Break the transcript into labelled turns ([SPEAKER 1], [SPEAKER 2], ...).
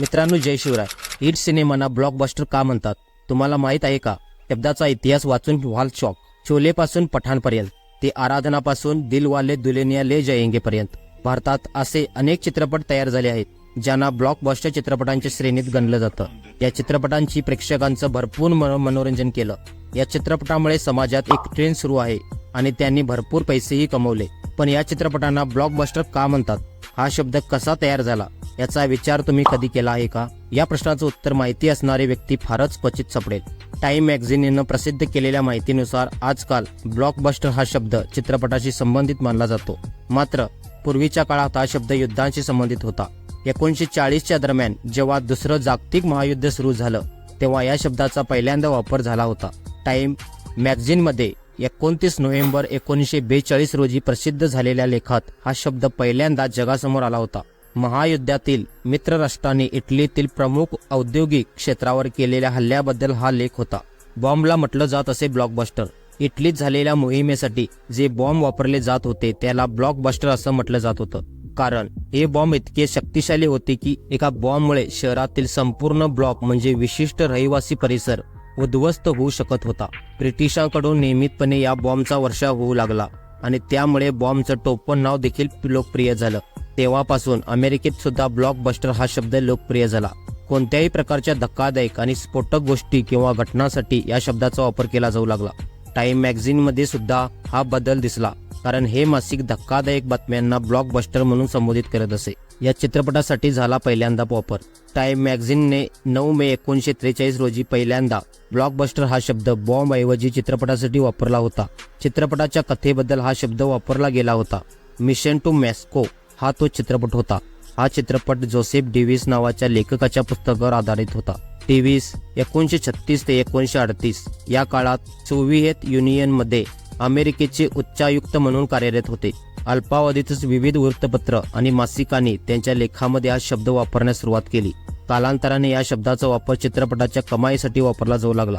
[SPEAKER 1] मित्रांनो जय शिवराय. हिट सिनेमांना ब्लॉकबस्टर का म्हणतात? तुम्हाला माहीत आहे का? शब्दाचा इतिहास वाचून व्हाल शॉक. शोलेपासून पठाणपर्यंत ते आराधनापासून दिलवाले दुलेनिया ले जयेंगे पर्यंत भारतात असे अनेक चित्रपट तयार झाले आहेत ज्यांना ब्लॉकबस्टर चित्रपटांच्या श्रेणीत गणलं जातं. या चित्रपटांची प्रेक्षकांचं भरपूर मनोरंजन केलं. या चित्रपटामुळे समाजात एक ट्रेंड सुरू आहे आणि त्यांनी भरपूर पैसेही कमवले. पण या चित्रपटांना ब्लॉकबस्टर का म्हणतात? हा शब्द कसा तयार झाला? याचा विचार तुम्ही कधी केला आहे का? या प्रश्नाचं उत्तर माहिती असणारी व्यक्ती फारच क्वचित सापडेल. टाइम मॅगझिननं प्रसिद्ध केलेल्या माहितीनुसार आजकाल ब्लॉकबस्टर हा शब्द चित्रपटाशी संबंधित मानला जातो. मात्र पूर्वीच्या काळात हा शब्द युद्धांशी संबंधित होता. एकोणीसशे चाळीसच्या दरम्यान जेव्हा दुसरं जागतिक महायुद्ध सुरू झालं तेव्हा या शब्दाचा पहिल्यांदा वापर झाला होता. टाइम मॅगझिनमध्ये एकोणतीस नोव्हेंबर एकोणीसशे बेचाळीस रोजी प्रसिद्ध झालेल्या लेखात हा शब्द पहिल्यांदा जगासमोर आला होता. महायुद्धातील मित्रराष्ट्राने इटलीतील प्रमुख औद्योगिक क्षेत्रावर केलेल्या हल्ल्याबद्दल हा लेख होता. बॉम्बला म्हटलं जात असे ब्लॉकबस्टर. इटलीत झालेल्या मोहिमेसाठी जे बॉम्ब वापरले जात होते त्याला ब्लॉकबस्टर असं म्हटलं जात होतं. कारण हे बॉम्ब इतके शक्तिशाली होते की एका बॉम्बमुळे शहरातील संपूर्ण ब्लॉक म्हणजे विशिष्ट रहिवासी परिसर उद्ध्वस्त होऊ शकत होता. ब्रिटिशांकडून नियमितपणे या बॉम्बचा वर्षा होऊ लागला आणि त्यामुळे बॉम्बचं टोपण नाव देखील लोकप्रिय झालं. तेव्हापासून अमेरिकेत सुद्धा ब्लॉकबस्टर हा शब्द लोकप्रिय झाला. कोणत्याही प्रकारच्या धक्कादायक आणि स्फोटक गोष्टी किंवा घटनांसाठी या शब्दाचा वापर केला जाऊ लागला. टाइम मॅगझिनमध्ये सुद्धा हा बदल दिसला कारण हे मासिक धक्कादायक बातम्यांना ब्लॉकबस्टर म्हणून संबोधित करत असे. या चित्रपटासाठी झाला पहिल्यांदा वापर. टाइम मॅगझिनने नऊ मे एकोणीसशे त्रेचाळीस रोजी पहिल्यांदा ब्लॉकबस्टर हा शब्द बॉम्ब ऐवजी चित्रपटासाठी वापरला होता. चित्रपटाच्या कथेबद्दल हा शब्द वापरला गेला होता. मिशन टू मॅस्को हा तो चित्रपट होता. हा चित्रपट जोसेफ डेव्हिस नावाच्या लेखकाच्या पुस्तकावर आधारित होता. डेव्हिस एकोणीसशे छत्तीस ते एकोणीसशे अडतीस या काळात सोव्हिएत युनियनमध्ये अमेरिकेचे उच्चायुक्त म्हणून कार्यरत होते. अल्पावधीतच विविध वृत्तपत्र आणि मासिकांनी त्यांच्या लेखामध्ये हा शब्द वापरण्यास सुरुवात केली. कालांतराने या शब्दाचा वापर चित्रपटाच्या कमाईसाठी वापरला जाऊ लागला.